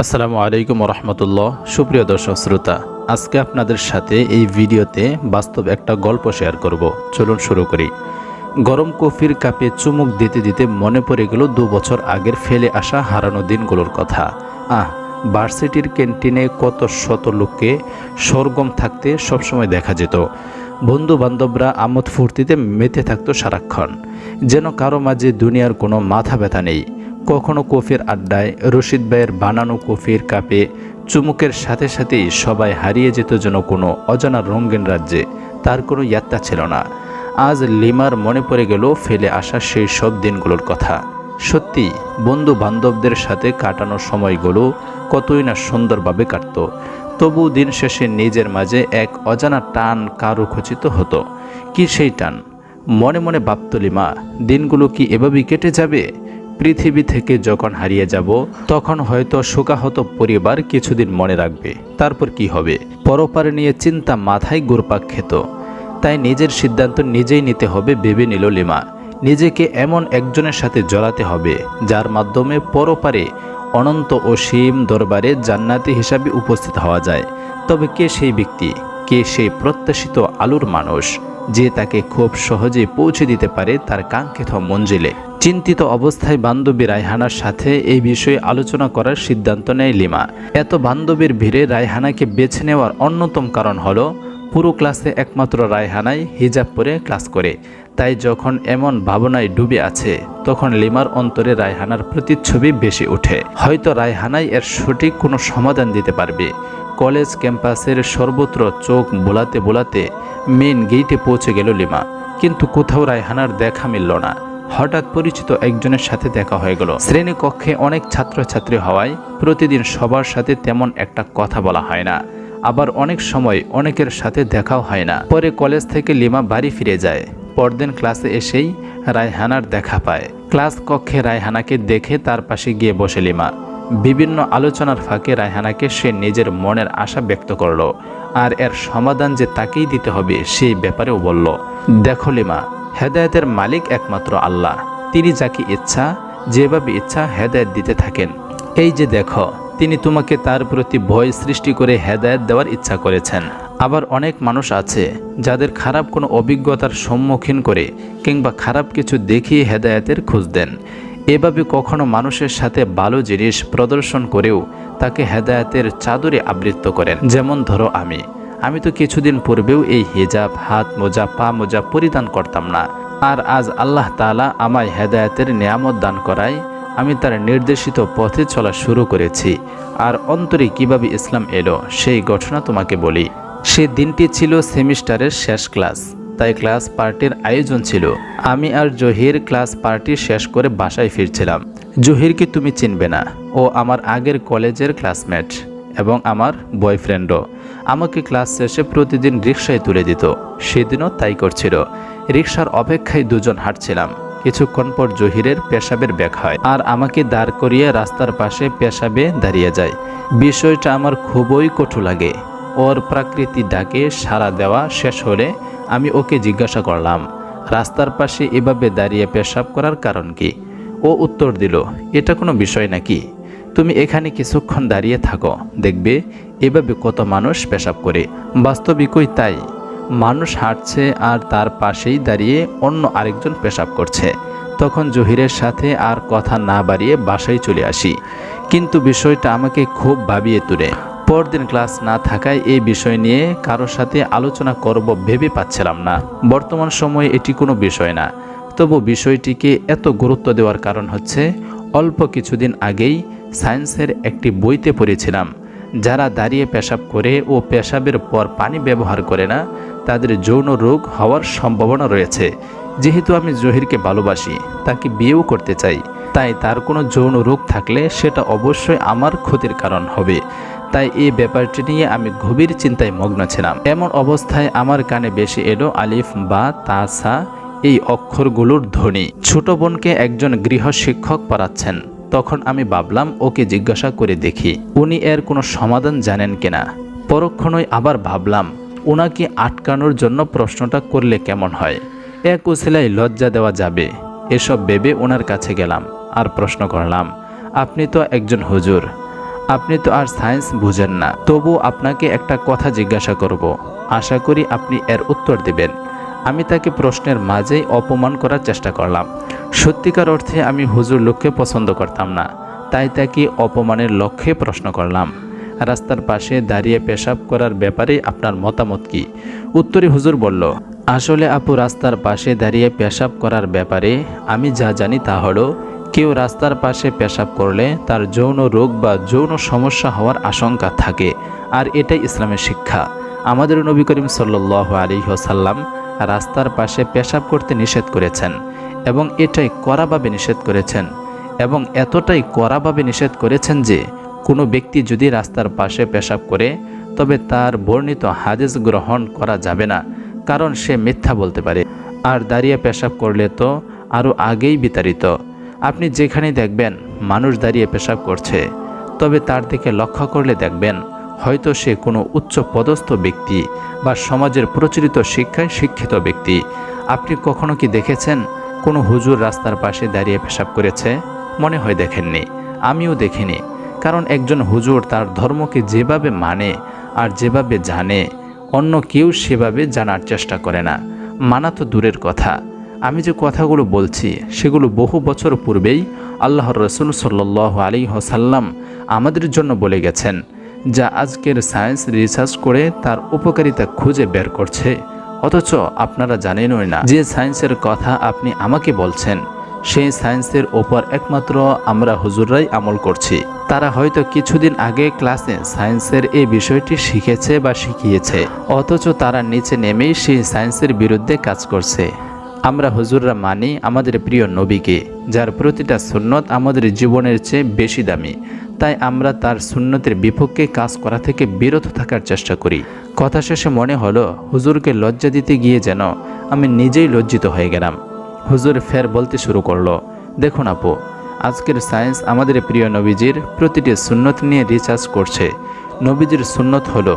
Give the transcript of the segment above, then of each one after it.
আসসালামু আলাইকুম রহমতুল্লাহ সুপ্রিয় দর্শক শ্রোতা, আজকে আপনাদের সাথে এই ভিডিওতে বাস্তব একটা গল্প শেয়ার করব। চলুন শুরু করি। গরম কফির কাপে চুমুক দিতে দিতে মনে পড়ে গেল দু বছর আগের ফেলে আসা হারানো দিনগুলোর কথা। আহ, ভার্সিটির ক্যান্টিনে কত শত লোককে সরগম থাকতে সবসময় দেখা যেত। বন্ধু বান্ধবরা আমোদ ফুর্তিতে মেতে থাকতো সারাক্ষণ। যেন কারও মাঝে দুনিয়ার কোনো মাথা ব্যথা নেই। কখনো কফির আড্ডায় রশিদ ভাইয়ের বানানো কফির কাপে চুমুকের সাথে সাথেই সবাই হারিয়ে যেত যেন কোনো অজানা রঙ্গিন রাজ্যে, তার কোনো ইয়াত্তা ছিল না। আজ লিমার মনে পড়ে গেল ফেলে আসা সেই সব দিনগুলোর কথা। সত্যি বন্ধু বান্ধবদের সাথে কাটানোর সময়গুলো কতই না সুন্দরভাবে কাটত। তবু দিন শেষে নিজের মাঝে এক অজানা টান কারও খচিত হতো। কি সেই টান? মনে মনে ভাবত, লিমা, দিনগুলো কি এভাবেই কেটে যাবে? পৃথিবী থেকে যখন হারিয়ে যাব, তখন হয়তো শোকাহত পরিবার কিছুদিন মনে রাখবে। তারপর কি হবে? পরপারে নিয়ে চিন্তা মাথায় গোরপাক খেত। তাই নিজের সিদ্ধান্ত নিজেই নিতে হবে ভেবে নিল লিমা। নিজেকে এমন একজনের সাথে জড়াতে হবে, যার মাধ্যমে পরপারে অনন্ত অসীম দরবারে জান্নাতি হিসাবে উপস্থিত হওয়া যায়। তবে কে সেই ব্যক্তি? কে সেই প্রত্যাশিত আলুর মানুষ, যে তাকে খুব সহজে পৌঁছে দিতে পারে তার কাঙ্ক্ষিত মঞ্জিলে? চিন্তিত অবস্থায় বান্ধবী রায়হানার সাথে এই বিষয়ে আলোচনা করার সিদ্ধান্ত নেয় লিমা। এত বান্ধবীর ভিড়ে রায়হানাকে বেছে নেওয়ার অন্যতম কারণ হলো, পুরো ক্লাসে একমাত্র রায়হানাই হিজাব পরে ক্লাস করে। তাই যখন এমন ভাবনায় ডুবে আছে, তখন লিমার অন্তরে রায়হানার প্রতিচ্ছবি বেশি ওঠে। হয়তো রায়হানাই এর সঠিক কোনো সমাধান দিতে পারবে। কলেজ ক্যাম্পাসের সর্বত্র চোখ বোলাতে বোলাতে মেন গেইটে পৌঁছে গেল লিমা। কিন্তু কোথাও রায়হানার দেখা মিলল না। হঠাৎ পরিচিত একজনের সাথে দেখা হয়ে গেল। শ্রেণীকক্ষে অনেক ছাত্রছাত্রী হওয়ায় প্রতিদিন সবার সাথে তেমন একটা কথা বলা হয় না। আবার অনেক সময় অনেকের সাথে দেখাও হয় না। পরে কলেজ থেকে লিমা বাড়ি ফিরে যায়। পরদিন ক্লাসে এসেই রায়হানার দেখা পায়। ক্লাস কক্ষে রায়হানাকে দেখে তার পাশে গিয়ে বসে লিমা। বিভিন্ন আলোচনার ফাঁকে রায়হানাকে সে নিজের মনের আশা ব্যক্ত করল। আর এর সমাধান যে তাকেই দিতে হবে সেই ব্যাপারেও বলল, দেখো লিমা হেদায়েতের মালিক একমাত্র আল্লাহ। তিনি যাকে ইচ্ছা, যেভাবে ইচ্ছা হেদায়েত দিতে থাকেন। এই যে দেখো, তিনি তোমাকে তার প্রতি ভয় সৃষ্টি করে হেদায়েত দেওয়ার ইচ্ছা করেছেন। আবার অনেক মানুষ আছে, যাদের খারাপ কোনো অভিজ্ঞতার সম্মুখীন করে কিংবা খারাপ কিছু দেখিয়ে হেদায়তের খোঁজ দেন। এভাবে কখনো মানুষের সাথে ভালো জিনিস প্রদর্শন করেও তাকে হেদায়তের চাদরে আবৃত্ত করেন। যেমন ধরো আমি আমি তো কিছুদিন পূর্বেও এই হিজাব, হাত, মোজা, পা, মোজা পরিধান করতাম না। আর আজ আল্লাহ তাআলা আমায় হেদায়তের নিয়ামত দান করায়, আমি তার নির্দেশিত পথে চলা শুরু করেছি। আর অন্তরে কীভাবে ইসলাম এলো, সেই ঘটনা তোমাকে বলি। সে দিনটি ছিল সেমিস্টারের শেষ ক্লাস। তাই ক্লাস পার্টির আয়োজন ছিল। আমি আর জহির ক্লাস পার্টি শেষ করে বাসায় ফিরছিলাম। জহিরকে তুমি চিনবে না। ও আমার আগের কলেজের ক্লাসমেট এবং আমার বয়ফ্রেন্ডও। আমাকে ক্লাস শেষে প্রতিদিন রিক্সায় তুলে দিত। সেদিনও তাই করছিল। রিক্সার অপেক্ষায় দুজন হাঁটছিলাম। কিছুক্ষণ পর জহিরের পেশাবের ব্যাগ হয় আর আমাকে দাঁড় করিয়ে রাস্তার পাশে পেশাবে দাঁড়িয়ে যায়। বিষয়টা আমার খুবই কটু লাগে। ওর প্রাকৃতি ডাকে সাড়া দেওয়া শেষ হলে আমি ওকে জিজ্ঞাসা করলাম, রাস্তার পাশে এভাবে দাঁড়িয়ে পেশাব করার কারণ কি? ও উত্তর দিল, এটা কোনো বিষয় নাকি? তুমি এখানে কিছুক্ষণ দাঁড়িয়ে থাকো, দেখবে এভাবে কত মানুষ পেশাব করে। বাস্তবিকই তাই। মানুষ হাঁটছে আর তার পাশেই দাঁড়িয়ে অন্য আরেকজন পেশাব করছে। তখন জহিরের সাথে আর কথা না বাড়িয়ে বাসায় চলে আসি। কিন্তু বিষয়টা আমাকে খুব ভাবিয়ে তুলে। পরদিন ক্লাস না থাকায় এই বিষয় নিয়ে কারোর সাথে আলোচনা করব ভেবে পাচ্ছিলাম না। বর্তমান সময়ে এটি কোনো বিষয় না। তবু বিষয়টিকে এত গুরুত্ব দেওয়ার কারণ হচ্ছে, অল্প কিছুদিন আগেই সায়েন্সের একটি বইতে পড়েছিলাম, যারা দাঁড়িয়ে পেশাব করে ও পেশাবের পর পানি ব্যবহার করে না, তাদের যৌন রোগ হওয়ার সম্ভাবনা রয়েছে। যেহেতু আমি জহিরকে ভালোবাসি, তাকে বিয়েও করতে চাই, তাই তার কোনো যৌন রোগ থাকলে সেটা অবশ্যই আমার ক্ষতির কারণ হবে। তাই এই ব্যাপারটি নিয়ে আমি গভীর চিন্তায় মগ্ন ছিলাম। এমন অবস্থায় আমার কানে বেশি এলো আলিফ বা তাসা, এই অক্ষরগুলোর ধ্বনি। ছোট বোনকে একজন গৃহ শিক্ষক পড়াচ্ছেন। তখন আমি ভাবলাম, ওকে জিজ্ঞাসা করে দেখি উনি এর কোনো সমাধান জানেন কিনা। পরক্ষণই আবার ভাবলাম ওনাকে আটকানোর জন্য প্রশ্নটা করলে কেমন হয়? এক উসিলায় লজ্জা দেওয়া যাবে। এসব ভেবে ওনার কাছে গেলাম আর প্রশ্ন করলাম, আপনি তো একজন হুজুর। আপনি তো আর সায়েন্স বুঝেন না। তবু আপনাকে একটা কথা জিজ্ঞাসা করব। আশা করি আপনি এর উত্তর দেবেন। আমি তাকে প্রশ্নের মাঝেই অপমান করার চেষ্টা করলাম। সত্যিকার অর্থে আমি হুজুর লোককে পছন্দ করতাম না, তাই তাকে অপমানের লক্ষ্যে প্রশ্ন করলাম। রাস্তার পাশে দাঁড়িয়ে পেশাব করার ব্যাপারে আপনার মতামত কি? উত্তরে হুজুর বলল, আসলে আপু, রাস্তার পাশে দাঁড়িয়ে পেশাব করার ব্যাপারে আমি যা জানি তা হলো, কেউ রাস্তার পাশে পেশাব করলে তার যৌন রোগ বা যৌন সমস্যা হওয়ার আশঙ্কা থাকে, আর এটাই ইসলামের শিক্ষা। আমাদের নবী করিম সাল্লাহ আলী সাল্লাম রাস্তার পাশে পেশাব করতে নিষেধ করেছেন এবং এটাই কড়াভাবে নিষেধ করেছেন এবং এতটাই কড়াভাবে নিষেধ করেছেন যে কোনো ব্যক্তি যদি রাস্তার পাশে পেশাব করে, তবে তার বর্ণিত হাদিস গ্রহণ করা যাবে না, কারণ সে মিথ্যা বলতে পারে। আর দাঁড়িয়ে পেশাব করলে তো আরও আগেই বিতাড়িত। আপনি যেখানে দেখবেন মানুষ দাঁড়িয়ে পেশাব করছে, তবে তার দিকে লক্ষ্য করলে দেখবেন হয়তো সে কোনো উচ্চ পদস্থ ব্যক্তি বা সমাজের প্রচলিত শিক্ষায় শিক্ষিত ব্যক্তি। আপনি কখনো কি দেখেছেন কোনো হুজুর রাস্তার পাশে দাঁড়িয়ে পেশাব করেছে? মনে হয় দেখেননি। আমিও দেখিনি। কারণ একজন হুজুর তার ধর্মকে যেভাবে মানে আর যেভাবে জানে, অন্য কেউ সেভাবে জানার চেষ্টা করে না। মানা তো দূরের কথা। আমি যে কথাগুলো বলছি, সেগুলো বহু বছর পূর্বেই আল্লাহর রসুল সাল্লাহ আলী হোসাল্লাম আমাদের জন্য বলে গেছেন। যা আজকের সায়েন্স রিসার্চ করে তার উপকারিতা খুঁজে বের করছে। অথচ আপনারা জানেনই না যে সায়েন্সের কথা আপনি আমাকে বলছেন। সেই সায়েন্সের ওপর একমাত্র আমরা হুজুররাই আমল করছি। তারা হয়তো কিছুদিন আগে ক্লাসে সায়েন্সের এই বিষয়টি শিখেছে বা শিখিয়েছে। অথচ তারা নিচে নেমেই সেই সায়েন্সের বিরুদ্ধে কাজ করছে। আমরা হুজুররা মানি আমাদের প্রিয় নবীকে, যার প্রতিটা সুন্নত আমাদের জীবনের চেয়ে বেশি দামি। তাই আমরা তার সুন্নতের বিপক্ষে কাজ করা থেকে বিরত থাকার চেষ্টা করি। কথা শেষে মনে হলো, হুজুরকে লজ্জা দিতে গিয়ে যেন আমি নিজেই লজ্জিত হয়ে গেলাম। হুজুর ফের বলতে শুরু করল, দেখুন আপু, আজকের সায়েন্স আমাদের প্রিয় নবীজির প্রতিটি সুন্নত নিয়ে রিসার্চ করছে। নবীজির সুন্নত হলো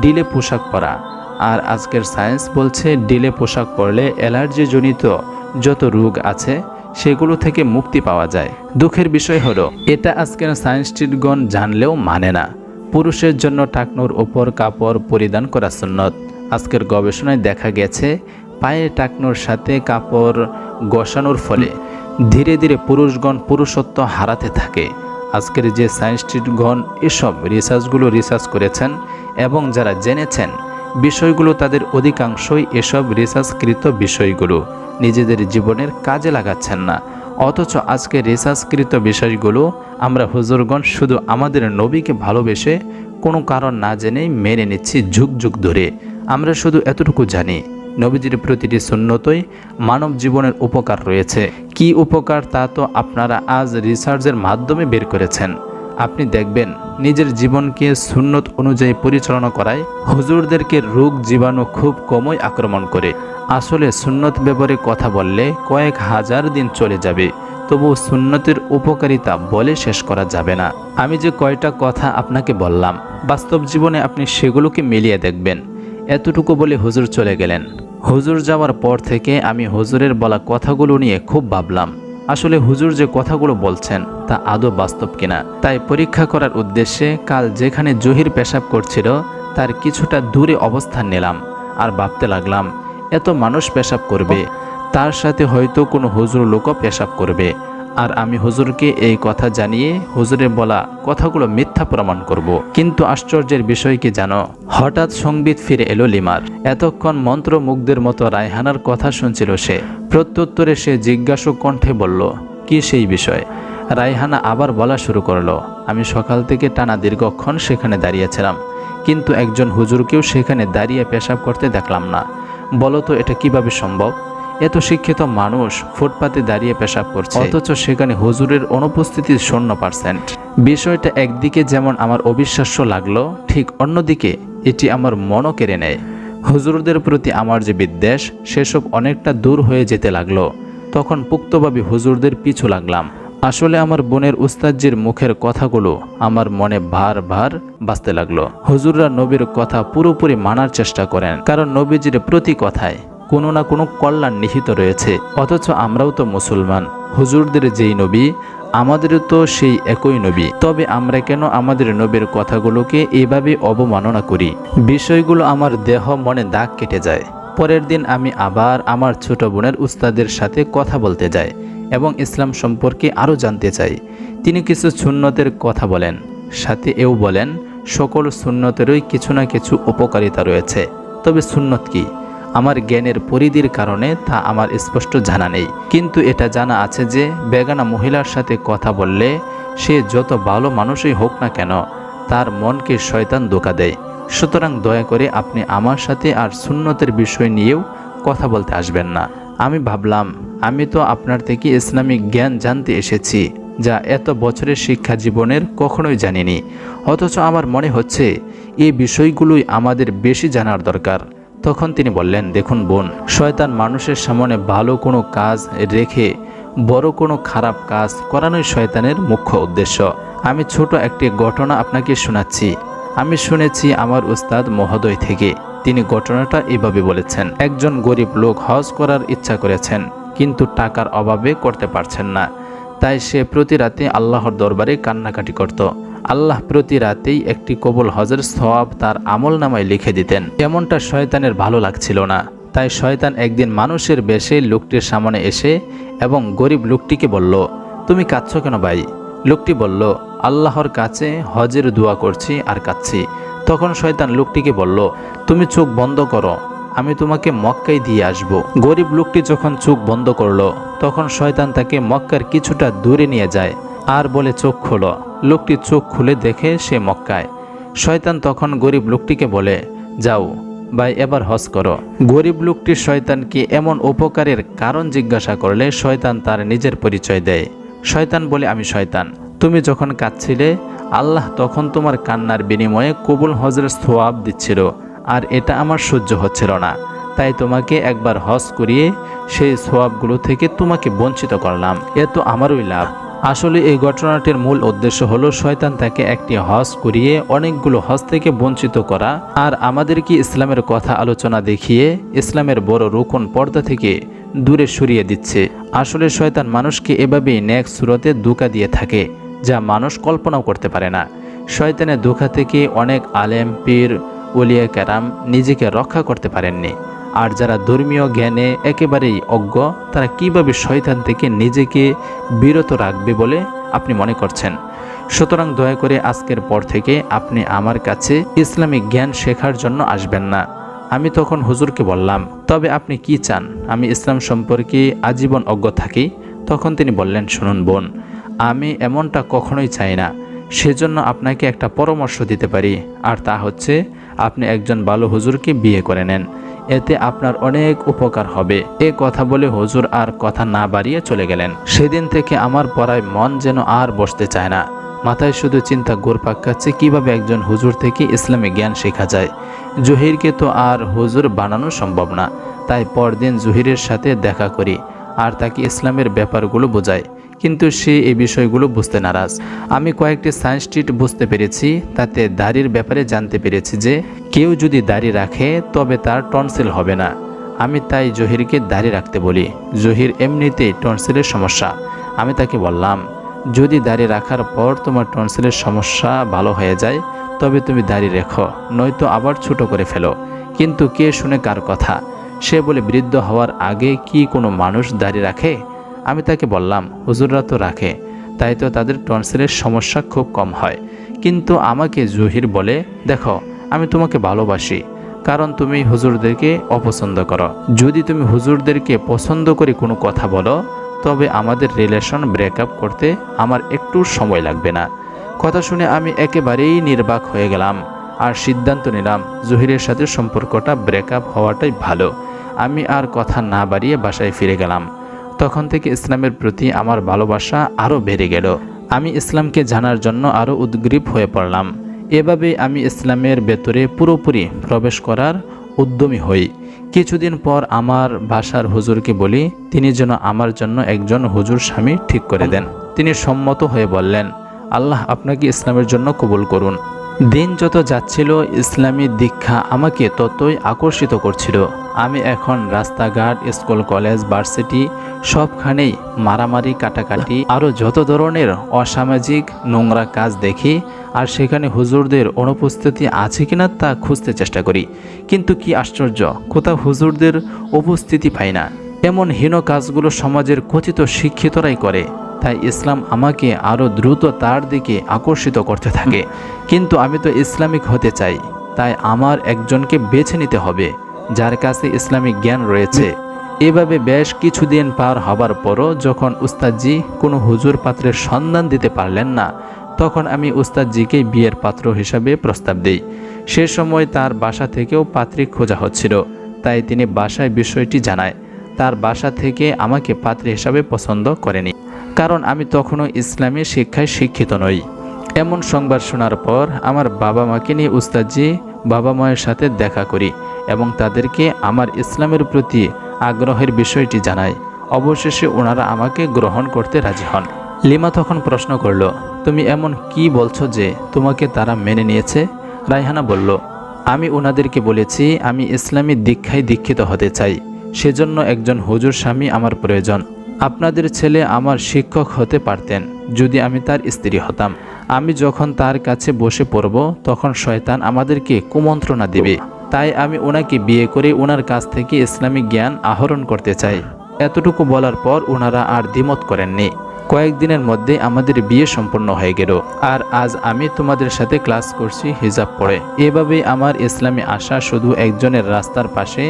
ডিলে পোশাক পরা আর আজকের সায়েন্স বলছে ডিলে পোশাক পরলে অ্যালার্জিজনিত যত রোগ আছে সেগুলো থেকে মুক্তি পাওয়া যায়। দুঃখের বিষয় হলো, এটা আজকের সায়েন্সটিগণ জানলেও মানে না। পুরুষের জন্য টাকনোর ওপর কাপড় পরিধান করা সুন্নত। আজকের গবেষণায় দেখা গেছে পায়ের টাকনোর সাথে কাপড় গসানোর ফলে ধীরে ধীরে পুরুষগণ পুরুষত্ব হারাতে থাকে। আজকের যে সায়েন্সটিগণ এসব রিসার্চগুলো রিসার্চ করেছেন এবং যারা জেনেছেন বিষয়গুলো তাদের অধিকাংশই এসব রিসার্চকৃত বিষয়গুলো। নিজেদের জীবনের কাজে লাগাচ্ছেন না। অথচ আজকে রিসার্চকৃত বিষয়গুলো আমরা হুজুরগণ শুধু আমাদের নবীকে ভালোবেসে কোনো কারণ না জেনেই মেনে নিচ্ছি যুগ যুগ ধরে। আমরা শুধু এতটুকু জানি, নবীজির প্রতিটি সুন্নতই মানব জীবনের উপকার রয়েছে। কি উপকার তা তো আপনারা আজ রিসার্চের মাধ্যমে বের করেছেন। আপনি দেখবেন, নিজের জীবনকে সুন্নত অনুযায়ী পরিচালনা করায় হুজুরদেরকে রোগ জীবাণু খুব কমই আক্রমণ করে। আসলে সুন্নত ব্যাপারে কথা বললে কয়েক হাজার দিন চলে যাবে তবু সুন্নতের উপকারিতা বলে শেষ করা যাবে না। আমি যে কয়টা কথা আপনাকে বললাম, বাস্তব জীবনে আপনি সেগুলোকে মিলিয়ে দেখবেন। এতটুকু বলে হুজুর চলে গেলেন। হুজুর যাওয়ার পর থেকে আমি হুজুরের বলা কথাগুলো নিয়ে খুব ভাবলাম। আসলে হুজুর যে কথাগুলো বলছেন, তা আদৌ বাস্তব কিনা? তাই পরীক্ষা করার উদ্দেশ্যে কাল যেখানে জহির পেশাব করছিল, তার কিছুটা দূরে অবস্থান নিলাম আর ভাবতে লাগলাম, এত মানুষ পেশাব করবে, তার সাথে হয়তো কোনো হুজুর লোকও পেশাব করবে। আর আমি হুজুরকে এই কথা জানিয়ে হুজুরের বলা কথাগুলো মিথ্যা প্রমাণ করব। কিন্তু আশ্চর্যের বিষয় কি জানো? হঠাৎ সংবিত ফিরে এলো লিমার। এতক্ষণ মন্ত্রমুগ্ধের মতো রায়হানার কথা শুনছিল সে। প্রত্যুত্তরে সে জিজ্ঞাসু কণ্ঠে বলল, কি সেই বিষয়? রায়হানা আবার বলা শুরু করল, আমি সকাল থেকে টানা দীর্ঘক্ষণ সেখানে দাঁড়িয়েছিলাম, কিন্তু একজন হুজুরকেও সেখানে দাঁড়িয়ে পেশাব করতে দেখলাম না। বলো তো, এটা কীভাবে সম্ভব? এত শিক্ষিত মানুষ ফুটপাতে দাঁড়িয়ে পেশাব করছে। অথচ সেখানে হুজুরের অনুপস্থিতি শূন্য পার্সেন্ট। বিষয়টা একদিকে যেমন আমার অবিশ্বাস্য লাগল, ঠিক অন্যদিকে এটি আমার মনও কেড়ে নেয়। হুজুরদের প্রতি আমার যে বিদ্বেষ, সেসব অনেকটা দূর হয়ে যেতে লাগল। তখন পুক্তভাবে হুজুরদের পিছু লাগলাম। আসলে আমার বোনের উস্তাদজির মুখের কথাগুলো আমার মনে ভার ভার বাঁচতে লাগল। হুজুররা নবীর কথা পুরোপুরি মানার চেষ্টা করেন, কারণ নবীজির প্রতি কথায় কোনো না কোনো কল্যাণ নিহিত রয়েছে। অথচ আমরাও তো মুসলমান। হুজুরদের যেই নবী আমাদেরও তো সেই একই নবী। তবে আমরা কেন আমাদের নবীর কথাগুলোকে এভাবে অবমাননা করি? বিষয়গুলো আমার দেহ মনে দাগ কেটে যায়। পরের দিন আমি আবার আমার ছোট বোনের উস্তাদের সাথে কথা বলতে যাই এবং ইসলাম সম্পর্কে আরও জানতে চাই। তিনি কিছু সুন্নতের কথা বলেন, সাথে এও বলেন, সকল সুন্নতেরই কিছু না কিছু উপকারিতা রয়েছে। তবে সুন্নত কি? আমার জ্ঞানের পরিধির কারণে তা আমার স্পষ্ট জানা নেই। কিন্তু এটা জানা আছে যে, বেগানা মহিলার সাথে কথা বললে সে যত ভালো মানুষই হোক না কেন, তার মনকে শয়তান ধোকা দেয়। সুতরাং দয়া করে আপনি আমার সাথে আর সুন্নতের বিষয় নিয়েও কথা বলতে আসবেন না। আমি ভাবলাম, আমি তো আপনার থেকে ইসলামিক জ্ঞান জানতে এসেছি, যা এত বছরের শিক্ষা জীবনের কখনোই জানিনি। অথচ আমার মনে হচ্ছে এই বিষয়গুলোই আমাদের বেশি জানার দরকার। তখন তিনি বললেন, দেখুন বোন, শয়তান মানুষের সামনে ভালো কোনো কাজ রেখে বড় কোনো খারাপ কাজ করানোই শয়তানের মুখ্য উদ্দেশ্য। আমি ছোট একটি ঘটনা আপনাকে শোনাচ্ছি। আমি শুনেছি আমার উস্তাদ মহোদয় থেকে। তিনি ঘটনাটা এভাবে বলেছেন, একজন গরিব লোক হজ করার ইচ্ছা করেছেন, কিন্তু টাকার অভাবে করতে পারছেন না। তাই সে প্রতি রাতে আল্লাহর দরবারে কান্নাকাটি করত। আল্লাহ প্রতি রাতেই একটি কবুল হজের সওয়াব তার আমল নামায় লিখে দিতেন। এমনটা শয়তানের ভালো লাগছিল না। তাই শয়তান একদিন মানুষের বেশে লোকটির সামনে এসে এবং গরিব লোকটিকে বলল, তুমি কাঁদছ কেন ভাই? লোকটি বলল, আল্লাহর কাছে হজের দোয়া করছি আর কাঁদছি। তখন শয়তান লোকটিকে বলল, তুমি চোখ বন্ধ করো, আমি তোমাকে মক্কায় দিয়ে আসব। গরিব লোকটি যখন চোখ বন্ধ করল, তখন শয়তান তাকে মক্কার কিছুটা দূরে নিয়ে যায়, আর বলে, চোখ খোলো। লোকটি চোখ খুলে দেখে সে মক্কায়। শয়তান তখন গরিব লোকটিকে বলে, যাও, ভাই, এবার হজ করো। গরিব লোকটি শয়তানকে এমন উপকারের কারণ জিজ্ঞাসা করলে শয়তান তার নিজের পরিচয় দেয়। শয়তান বলে, আমি শয়তান। তুমি যখন কাঁদছিলে, আল্লাহ তখন তোমার কান্নার বিনিময়ে কবুল হজের সোয়াব দিচ্ছিল, আর এটা আমার সহ্য হচ্ছিল না। তাই তোমাকে একবার হজ করিয়ে সেই সোয়াবগুলো থেকে তোমাকে বঞ্চিত করলাম। এ তো আমারই লাভ। আসলে এই ঘটনাটির মূল উদ্দেশ্য হলো শয়তান তাকে একটি হজ করিয়ে অনেকগুলো হজ থেকে বঞ্চিত করা আর আমাদেরকে ইসলামের কথা আলোচনা দেখিয়ে ইসলামের বড় রোকন পর্দা থেকে দূরে সরিয়ে দিচ্ছে। আসলে শয়তান মানুষকে এভাবেই ন্যাক সুরতে ধোকা দিয়ে থাকে, যা মানুষ কল্পনাও করতে পারে না। শয়তানের ধোকা থেকে অনেক আলেম, পীর ওলিয়া ক্যারাম নিজেকে রক্ষা করতে পারেননি। আর যারা ধর্মীয় জ্ঞানে একেবারেই অজ্ঞ, তারা কীভাবে শয়তান থেকে নিজেকে বিরত রাখবে বলে আপনি মনে করছেন? সুতরাং দয়া করে আজকের পর থেকে আপনি আমার কাছে ইসলামিক জ্ঞান শেখার জন্য আসবেন না। আমি তখন হুজুরকে বললাম, তবে আপনি কি চান? আমি ইসলাম সম্পর্কে আজীবন অজ্ঞ থাকি? তখন তিনি বললেন, শুনুন বোন, আমি এমনটা কখনোই চাই না। সেজন্য আপনাকে একটা পরামর্শ দিতে পারি, আর তা হচ্ছে আপনি একজন ভালো হুজুরকে বিয়ে করে নেন। এতে আপনার অনেক উপকার হবে। এ কথা বলে হুজুর আর কথা না বাড়িয়ে চলে গেলেন। সেদিন থেকে আমার পড়ায় মন যেন আর বসতে চায় না। মাথায় শুধু চিন্তা ঘুরপাক খাচ্ছে কীভাবে একজন হুজুর থেকে ইসলামে জ্ঞান শেখা যায়। জহিরকে তো আর হুজুর বানানো সম্ভব না। তাই পরদিন জহিরের সাথে দেখা করি, আর তাকে ইসলামের ব্যাপারগুলো বোঝায় কিন্তু সে এই বিষয়গুলো বুঝতে নারাজ। আমি কয়েকটি সায়েন্স স্ট্রিট বুঝতে পেরেছি, তাতে দাড়ির ব্যাপারে জানতে পেরেছি যে, কেউ যদি দাড়ি রাখে, তবে তার টনসিল হবে না। আমি তাই জহিরকে দাড়ি রাখতে বলি। জহির এমনিতেই টনসিলের সমস্যা। আমি তাকে বললাম, যদি দাড়ি রাখার পর তোমার টনসিলের সমস্যা ভালো হয়ে যায়, তবে তুমি দাড়ি রেখো, নয়তো আবার ছোট করে ফেলো। কিন্তু কে শুনে কার কথা? সে বলে, বৃদ্ধ হওয়ার আগে কি কোনো মানুষ দাড়ি রাখে? আমি তাকে বললাম, হুজুররা তো রাখে, তাই তো তাদের টনসিলের সমস্যা খুব কম হয়। কিন্তু আমাকে জহির বলে, দেখো, আমি তোমাকে ভালোবাসি, কারণ তুমি হুজুরদেরকে অপছন্দ করো। যদি তুমি হুজুরদেরকে পছন্দ করে কোনো কথা বলো, তবে আমাদের রিলেশন ব্রেকআপ করতে আমার একটু সময় লাগবে না। কথা শুনে আমি একেবারেই নির্বাক হয়ে গেলাম আর সিদ্ধান্ত নিলাম, জহিরের সাথে সম্পর্কটা ব্রেকআপ হওয়াটাই ভালো। আমি আর কথা না বাড়িয়ে বাসায় ফিরে গেলাম। তখন থেকে ইসলামের প্রতি আমার ভালোবাসা আরও বেড়ে গেল। আমি ইসলামকে জানার জন্য আরও উদ্গ্রীব হয়ে পড়লাম। এভাবে আমি ইসলামের ভেতরে পুরোপুরি প্রবেশ করার উদ্যমী হই। কিছুদিন পর আমার বাসার হুজুরকে বলি, তিনি যেন আমার জন্য একজন হুজুর স্বামী ঠিক করে দেন। তিনি সম্মত হয়ে বললেন, আল্লাহ আপনাকে ইসলামের জন্য কবুল করুন। দিন যত যাচ্ছিল, ইসলামী দীক্ষা আমাকে ততই আকর্ষিত করছিল। আমি এখন রাস্তাঘাট, স্কুল, কলেজ, ভার্সিটি সবখানেই মারামারি, কাটাকাটি, আরও যত ধরনের অসামাজিক, নোংরা কাজ দেখি, আর সেখানে হুজুরদের অনুপস্থিতি আছে কিনা তা খুঁজতে চেষ্টা করি। কিন্তু কি আশ্চর্য, কোথাও হুজুরদের উপস্থিতি পাই না। এমন হীন কাজগুলো সমাজের কথিত শিক্ষিতরাই করে। তাই ইসলাম আমাকে আরও দ্রুত তার দিকে আকর্ষিত করতে থাকে। কিন্তু আমি তো ইসলামিক হতে চাই, তাই আমার একজনকে বেছে নিতে হবে, যার কাছে ইসলামিক জ্ঞান রয়েছে। এভাবে বেশ কিছুদিন পার হবার পরও যখন উস্তাদজি কোনো হুজুর পাত্রের সন্ধান দিতে পারলেন না, তখন আমি উস্তাদজিকে বিয়ের পাত্র হিসাবে প্রস্তাব দিই। সে সময় তার বাসা থেকেও পাত্রী খোঁজা হচ্ছিল, তাই তিনি বাসায় বিষয়টি জানায়। তার বাসা থেকে আমাকে পাত্রী হিসাবে পছন্দ করেনি। কারণ আমি তখনও ইসলামী শিক্ষায় শিক্ষিত নই। এমন সংবাদ শোনার পর আমার বাবা মাকে নিয়ে উস্তাদজি বাবা মায়ের সাথে দেখা করি এবং তাদেরকে আমার ইসলামের প্রতি আগ্রহের বিষয়টি জানাই। অবশেষে ওনারা আমাকে গ্রহণ করতে রাজি হন। লিমা তখন প্রশ্ন করল, তুমি এমন কি বলছো যে তোমাকে তারা মেনে নিয়েছে? রায়হানা বলল, আমি ওনাদেরকে বলেছি আমি ইসলামী দীক্ষায় দীক্ষিত হতে চাই। সেজন্য একজন হুজুর স্বামী আমার প্রয়োজন। আপনাদের ছেলে আমার শিক্ষক হতে পারতেন, যদি আমি তার স্ত্রী হতাম। আমি যখন তার কাছে বসে পড়ব, তখন শয়তান আমাদেরকে কুমন্ত্রণা দেবে। তাই আমি ওনাকে বিয়ে করে ওনার কাছ থেকে ইসলামিক জ্ঞান আহরণ করতে চাই। এতটুকু বলার পর ওনারা আর দ্বিমত করেননি। কয়েকদিনের মধ্যে আমাদের বিয়ে সম্পন্ন হয়ে গেল। আর আজ আমি তোমাদের সাথে ক্লাস করছি হিজাব পড়ে এভাবেই আমার ইসলামী আশা শুধু একজনের রাস্তার পাশে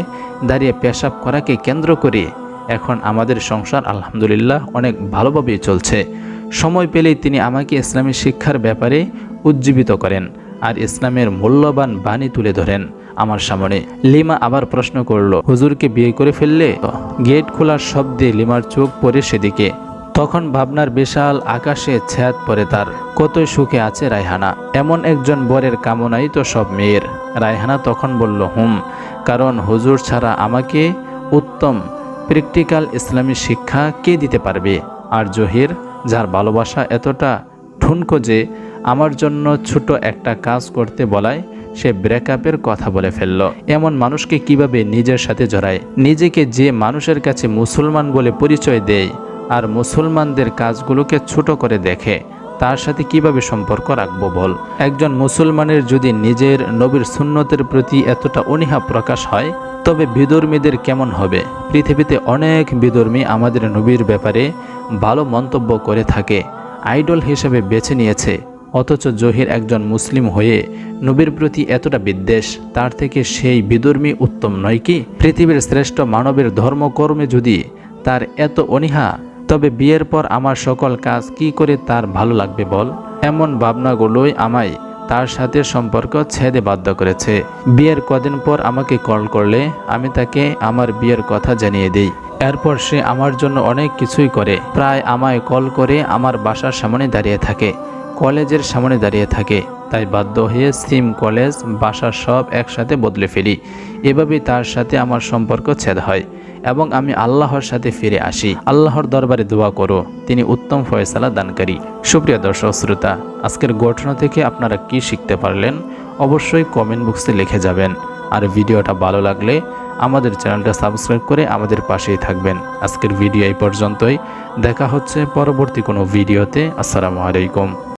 দাঁড়িয়ে পেশাব করাকে কেন্দ্র করে এখন আমাদের সংসার আলহামদুলিল্লাহ অনেক ভালোভাবেই চলছে। সময় পেলেই তিনি আমাকে ইসলামী শিক্ষার ব্যাপারে উজ্জীবিত করেন আর ইসলামের মূল্যবান বাণী তুলে ধরেন আমার সামনে। লিমা আবার প্রশ্ন করল, হুজুরকে বিয়ে করে ফেললে? গেট খোলার শব্দে লিমার চোখ পড়ে সেদিকে। তখন ভাবনার বিশাল আকাশে ছাদ পড়ে তার। কতই সুখে আছে রায়হানা। এমন একজন বরের কামনাই তো সব মেয়ের। রায়হানা তখন বলল, হুম, কারণ হুজুর ছাড়া আমাকে উত্তম প্র্যাকটিক্যাল ইসলামী শিক্ষা কে দিতে পারবে? আর জহির, যার ভালোবাসা এতটা ঠুনকো যে আমার জন্য ছোট একটা কাজ করতে বলায়, সে ব্রেকআপের কথা বলে ফেলল। এমন মানুষকে কীভাবে নিজের সাথে জড়ায়? নিজেকে যে মানুষের কাছে মুসলমান বলে পরিচয় দেয় আর মুসলমানদের কাজগুলোকে ছোট করে দেখে, তার সাথে কীভাবে সম্পর্ক রাখব বল? একজন মুসলমানের যদি নিজের নবীর সুন্নতের প্রতি এতটা অনীহা প্রকাশ হয়, তবে বিধর্মীদের কেমন হবে? পৃথিবীতে অনেক বিধর্মী আমাদের নবীর ব্যাপারে ভালো মন্তব্য করে থাকে, আইডল হিসেবে বেছে নিয়েছে। অথচ জহির একজন মুসলিম হয়ে নবীর প্রতি এতটা বিদ্বেষ, তার থেকে সেই বিধর্মী উত্তম নয় কি? পৃথিবীর শ্রেষ্ঠ মানবের ধর্মকর্মে যদি তার এত অনীহা তবে বিয়ের পর আমার সকল কাজ কি করে তার ভালো লাগবে বল? এমন ভাবনাগুলোই আমায় তার সাথে সম্পর্ক ছেদে বাধ্য করেছে। বিয়ের কদিন পর আমাকে কল করলে আমি তাকে আমার বিয়ের কথা জানিয়ে দিই। এরপর সে আমার জন্য অনেক কিছুই করে। প্রায় আমায় কল করে আমার বাসার সামনে দাঁড়িয়ে থাকে, কলেজের সামনে দাঁড়িয়ে থাকে। তাই বাধ্য হয়ে সিম কলেজ বাসা সব একসাথে বদলে ফেলি। এভাবেই তার সাথে আমার সম্পর্ক ছেদ হয়। এবং আমি আল্লাহর সাথে ফিরে আসি। আল্লাহর দরবারে দোয়া করো, তিনি উত্তম ফয়সালা দানকারী। সুপ্রিয় দর্শক, শ্রোতা, আজকের ঘটনা থেকে আপনারা কি শিখতে পারলেন? অবশ্যই কমেন্ট বক্সে লিখে যাবেন। আর ভিডিওটা ভালো লাগলে আমাদের চ্যানেলটা সাবস্ক্রাইব করে আমাদের পাশেই থাকবেন। আজকের ভিডিও এই পর্যন্তই। দেখা হচ্ছে পরবর্তী কোনো ভিডিওতে আসসালামু আলাইকুম।